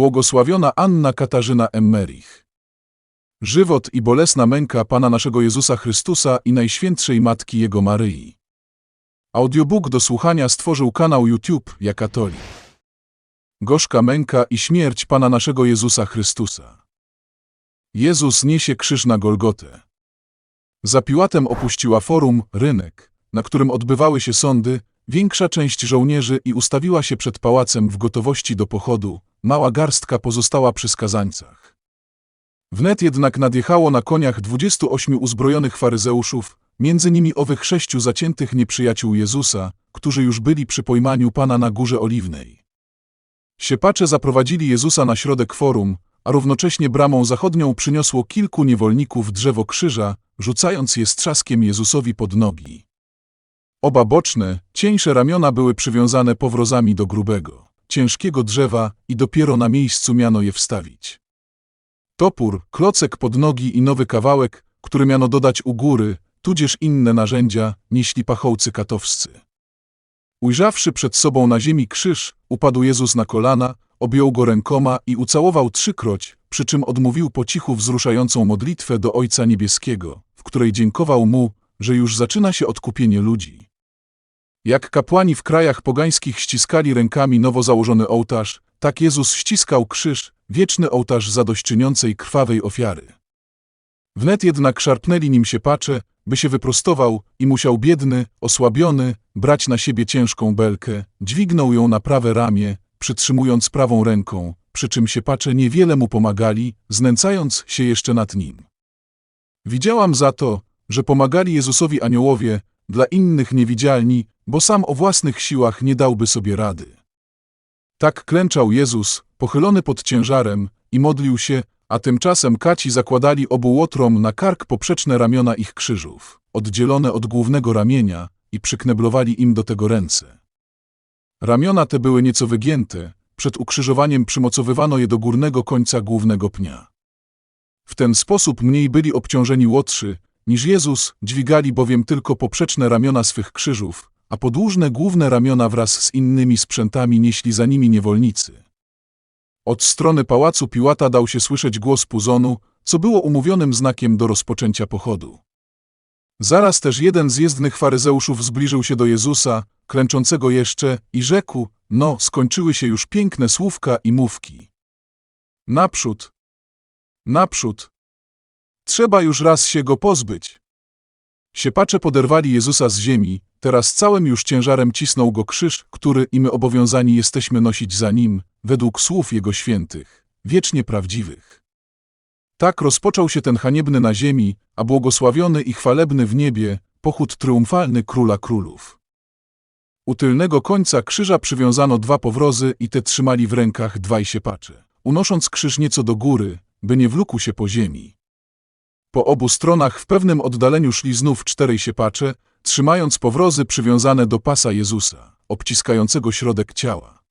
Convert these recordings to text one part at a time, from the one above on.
Błogosławiona Anna Katarzyna Emmerich. Żywot i bolesna męka Pana naszego Jezusa Chrystusa i Najświętszej Matki Jego Maryi. Audiobook do słuchania stworzył kanał YouTube Ja Katolik. Gorzka męka i śmierć Pana naszego Jezusa Chrystusa. Jezus niesie krzyż na Golgotę. Za Piłatem opuściła forum, rynek, na którym odbywały się sądy, większa część żołnierzy i ustawiła się przed pałacem w gotowości do pochodu, mała garstka pozostała przy skazańcach. Wnet jednak nadjechało na koniach 28 uzbrojonych faryzeuszów, między nimi owych sześciu zaciętych nieprzyjaciół Jezusa, którzy już byli przy pojmaniu Pana na Górze Oliwnej. Siepacze zaprowadzili Jezusa na środek forum, a równocześnie bramą zachodnią przyniosło kilku niewolników drzewo krzyża, rzucając je z trzaskiem Jezusowi pod nogi. Oba boczne, cieńsze ramiona były przywiązane powrozami do grubego, ciężkiego drzewa i dopiero na miejscu miano je wstawić. Topór, klocek pod nogi i nowy kawałek, który miano dodać u góry, tudzież inne narzędzia, nieśli pachołcy katowscy. Ujrzawszy przed sobą na ziemi krzyż, upadł Jezus na kolana, objął go rękoma i ucałował trzykroć, przy czym odmówił po cichu wzruszającą modlitwę do Ojca Niebieskiego, w której dziękował Mu, że już zaczyna się odkupienie ludzi. Jak kapłani w krajach pogańskich ściskali rękami nowo założony ołtarz, tak Jezus ściskał krzyż, wieczny ołtarz zadośćczyniącej krwawej ofiary. Wnet jednak szarpnęli nim się pacze, by się wyprostował i musiał biedny, osłabiony, brać na siebie ciężką belkę, dźwignął ją na prawe ramię, przytrzymując prawą ręką, przy czym się pacze niewiele mu pomagali, znęcając się jeszcze nad nim. Widziałam za to, że pomagali Jezusowi aniołowie, dla innych niewidzialni, bo sam o własnych siłach nie dałby sobie rady. Tak klęczał Jezus, pochylony pod ciężarem, i modlił się, a tymczasem kaci zakładali obu łotrom na kark poprzeczne ramiona ich krzyżów, oddzielone od głównego ramienia, i przykneblowali im do tego ręce. Ramiona te były nieco wygięte, przed ukrzyżowaniem przymocowywano je do górnego końca głównego pnia. W ten sposób mniej byli obciążeni łotrzy, niż Jezus, dźwigali bowiem tylko poprzeczne ramiona swych krzyżów, a podłużne główne ramiona wraz z innymi sprzętami nieśli za nimi niewolnicy. Od strony pałacu Piłata dał się słyszeć głos Puzonu, co było umówionym znakiem do rozpoczęcia pochodu. Zaraz też jeden z jezdnych faryzeuszów zbliżył się do Jezusa, klęczącego jeszcze, i rzekł, no, skończyły się już piękne słówka i mówki. Naprzód, naprzód. Trzeba już raz się go pozbyć. Siepacze poderwali Jezusa z ziemi, teraz całym już ciężarem cisnął go krzyż, który i my obowiązani jesteśmy nosić za nim, według słów Jego świętych, wiecznie prawdziwych. Tak rozpoczął się ten haniebny na ziemi, a błogosławiony i chwalebny w niebie, pochód triumfalny Króla Królów. U tylnego końca krzyża przywiązano dwa powrozy i te trzymali w rękach dwaj siepacze, unosząc krzyż nieco do góry, by nie wlókł się po ziemi. Po obu stronach w pewnym oddaleniu szli znów czterej siepacze, trzymając powrozy przywiązane do pasa Jezusa, obciskającego środek ciała.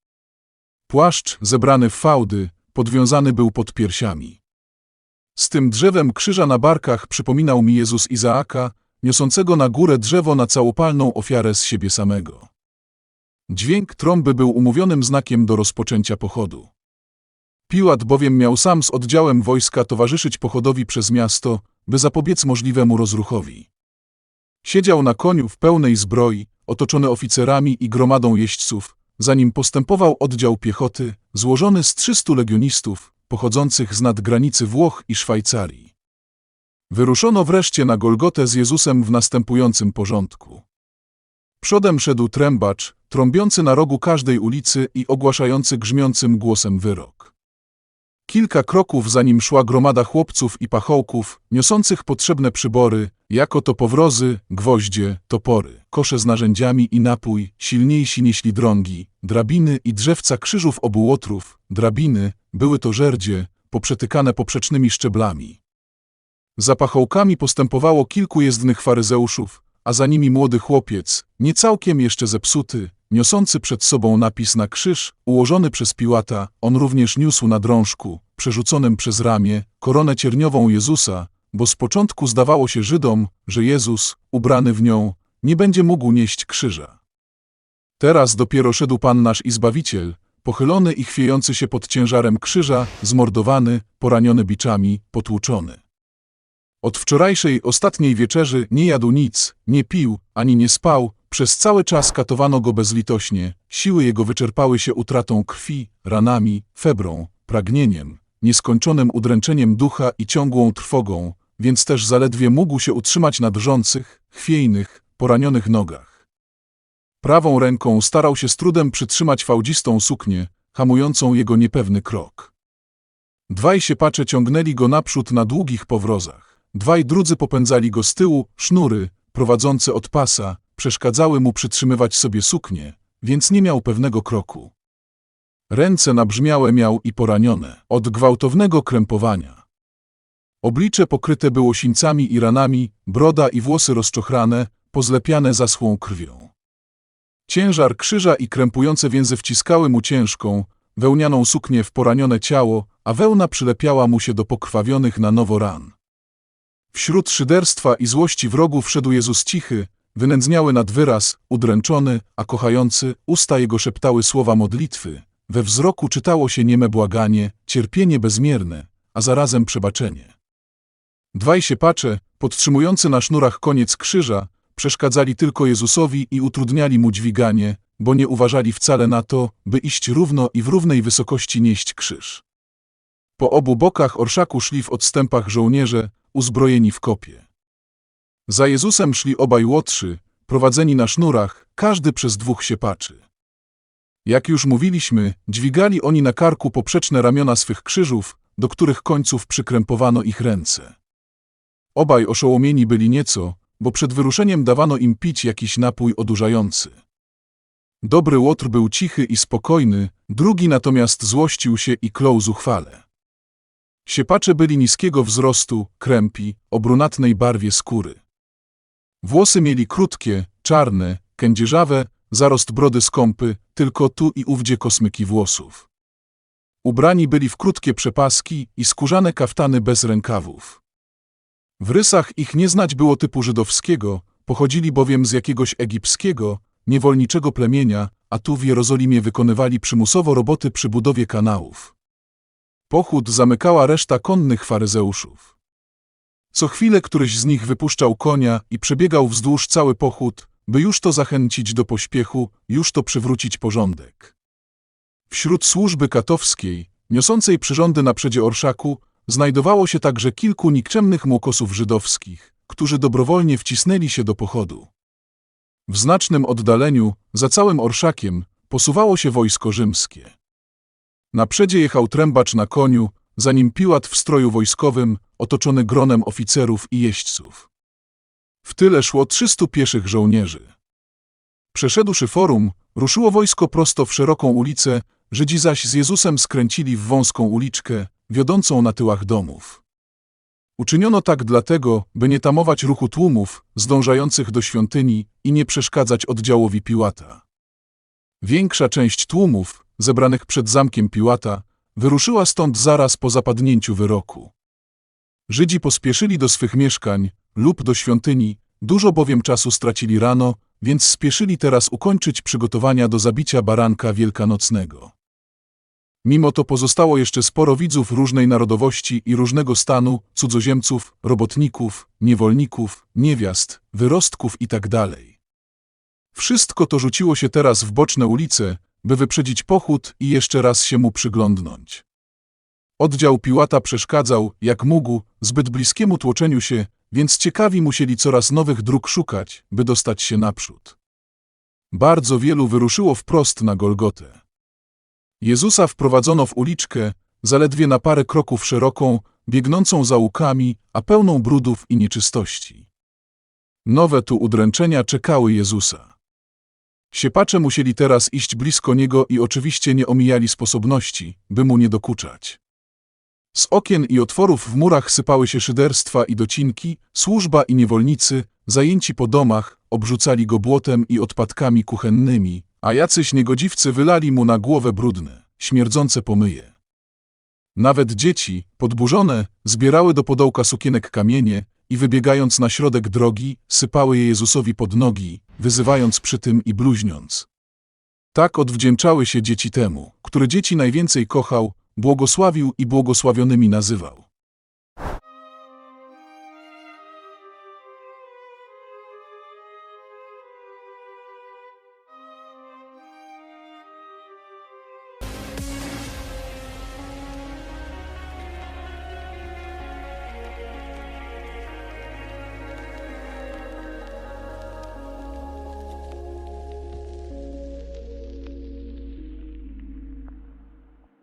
Płaszcz, zebrany w fałdy, podwiązany był pod piersiami. Z tym drzewem krzyża na barkach przypominał mi Jezus Izaaka, niosącego na górę drzewo na całopalną ofiarę z siebie samego. Dźwięk trąby był umówionym znakiem do rozpoczęcia pochodu. Piłat bowiem miał sam z oddziałem wojska towarzyszyć pochodowi przez miasto, by zapobiec możliwemu rozruchowi. Siedział na koniu w pełnej zbroi, otoczony oficerami i gromadą jeźdźców, zanim postępował oddział piechoty, złożony z 300 legionistów, pochodzących z nadgranicy Włoch i Szwajcarii. Wyruszono wreszcie na Golgotę z Jezusem w następującym porządku. Przodem szedł trębacz, trąbiący na rogu każdej ulicy i ogłaszający grzmiącym głosem wyrok. Kilka kroków za nim szła gromada chłopców i pachołków, niosących potrzebne przybory, jako to powrozy, gwoździe, topory, kosze z narzędziami i napój, silniejsi nieśli drągi, drabiny i drzewca krzyżów obu łotrów, drabiny, były to żerdzie, poprzetykane poprzecznymi szczeblami. Za pachołkami postępowało kilku jezdnych faryzeuszów, a za nimi młody chłopiec, niecałkiem jeszcze zepsuty, niosący przed sobą napis na krzyż, ułożony przez Piłata, on również niósł na drążku, przerzuconym przez ramię, koronę cierniową Jezusa, bo z początku zdawało się Żydom, że Jezus, ubrany w nią, nie będzie mógł nieść krzyża. Teraz dopiero szedł Pan nasz i Zbawiciel, pochylony i chwiejący się pod ciężarem krzyża, zmordowany, poraniony biczami, potłuczony. Od wczorajszej, ostatniej wieczerzy nie jadł nic, nie pił, ani nie spał, przez cały czas katowano go bezlitośnie, siły jego wyczerpały się utratą krwi, ranami, febrą, pragnieniem, nieskończonym udręczeniem ducha i ciągłą trwogą, więc też zaledwie mógł się utrzymać na drżących, chwiejnych, poranionych nogach. Prawą ręką starał się z trudem przytrzymać fałdzistą suknię, hamującą jego niepewny krok. Dwaj siepacze ciągnęli go naprzód na długich powrozach. Dwaj drudzy popędzali go z tyłu, sznury, prowadzące od pasa, przeszkadzały mu przytrzymywać sobie suknię, więc nie miał pewnego kroku. Ręce nabrzmiałe miał i poranione, od gwałtownego krępowania. Oblicze pokryte było sińcami i ranami, broda i włosy rozczochrane, pozlepiane zaschłą krwią. Ciężar krzyża i krępujące więzy wciskały mu ciężką, wełnianą suknię w poranione ciało, a wełna przylepiała mu się do pokrwawionych na nowo ran. Wśród szyderstwa i złości wrogów szedł Jezus cichy, wynędzniały nad wyraz, udręczony, a kochający, usta jego szeptały słowa modlitwy, we wzroku czytało się nieme błaganie, cierpienie bezmierne, a zarazem przebaczenie. Dwaj siepacze, podtrzymujący na sznurach koniec krzyża, przeszkadzali tylko Jezusowi i utrudniali mu dźwiganie, bo nie uważali wcale na to, by iść równo i w równej wysokości nieść krzyż. Po obu bokach orszaku szli w odstępach żołnierze, uzbrojeni w kopie. Za Jezusem szli obaj łotrzy, prowadzeni na sznurach, każdy przez dwóch siepaczy. Jak już mówiliśmy, dźwigali oni na karku poprzeczne ramiona swych krzyżów, do których końców przykrępowano ich ręce. Obaj oszołomieni byli nieco, bo przed wyruszeniem dawano im pić jakiś napój odurzający. Dobry łotr był cichy i spokojny, drugi natomiast złościł się i klął zuchwale. Siepacze byli niskiego wzrostu, krępi, o brunatnej barwie skóry. Włosy mieli krótkie, czarne, kędzierzawe, zarost brody skąpy, tylko tu i ówdzie kosmyki włosów. Ubrani byli w krótkie przepaski i skórzane kaftany bez rękawów. W rysach ich nie znać było typu żydowskiego, pochodzili bowiem z jakiegoś egipskiego, niewolniczego plemienia, a tu w Jerozolimie wykonywali przymusowo roboty przy budowie kanałów. Pochód zamykała reszta konnych faryzeuszów. Co chwilę któryś z nich wypuszczał konia i przebiegał wzdłuż cały pochód, by już to zachęcić do pośpiechu, już to przywrócić porządek. Wśród służby katowskiej, niosącej przyrządy na przedzie orszaku, znajdowało się także kilku nikczemnych młokosów żydowskich, którzy dobrowolnie wcisnęli się do pochodu. W znacznym oddaleniu, za całym orszakiem, posuwało się wojsko rzymskie. Na przedzie jechał trębacz na koniu, za nim Piłat w stroju wojskowym, otoczony gronem oficerów i jeźdźców. W tyle szło trzystu pieszych żołnierzy. Przeszedłszy forum, ruszyło wojsko prosto w szeroką ulicę, Żydzi zaś z Jezusem skręcili w wąską uliczkę, wiodącą na tyłach domów. Uczyniono tak dlatego, by nie tamować ruchu tłumów zdążających do świątyni i nie przeszkadzać oddziałowi Piłata. Większa część tłumów, zebranych przed zamkiem Piłata, wyruszyła stąd zaraz po zapadnięciu wyroku. Żydzi pospieszyli do swych mieszkań lub do świątyni, dużo bowiem czasu stracili rano, więc spieszyli teraz ukończyć przygotowania do zabicia baranka wielkanocnego. Mimo to pozostało jeszcze sporo widzów różnej narodowości i różnego stanu, cudzoziemców, robotników, niewolników, niewiast, wyrostków itd. Wszystko to rzuciło się teraz w boczne ulice, by wyprzedzić pochód i jeszcze raz się mu przyglądnąć. Oddział Piłata przeszkadzał, jak mógł, zbyt bliskiemu tłoczeniu się, więc ciekawi musieli coraz nowych dróg szukać, by dostać się naprzód. Bardzo wielu wyruszyło wprost na Golgotę. Jezusa wprowadzono w uliczkę, zaledwie na parę kroków szeroką, biegnącą za łukami, a pełną brudów i nieczystości. Nowe tu udręczenia czekały Jezusa. Siepacze musieli teraz iść blisko Niego i oczywiście nie omijali sposobności, by Mu nie dokuczać. Z okien i otworów w murach sypały się szyderstwa i docinki, służba i niewolnicy, zajęci po domach, obrzucali go błotem i odpadkami kuchennymi, a jacyś niegodziwcy wylali mu na głowę brudne, śmierdzące pomyje. Nawet dzieci, podburzone, zbierały do podołka sukienek kamienie i wybiegając na środek drogi, sypały je Jezusowi pod nogi, wyzywając przy tym i bluźniąc. Tak odwdzięczały się dzieci temu, który dzieci najwięcej kochał, błogosławił i błogosławionymi nazywał.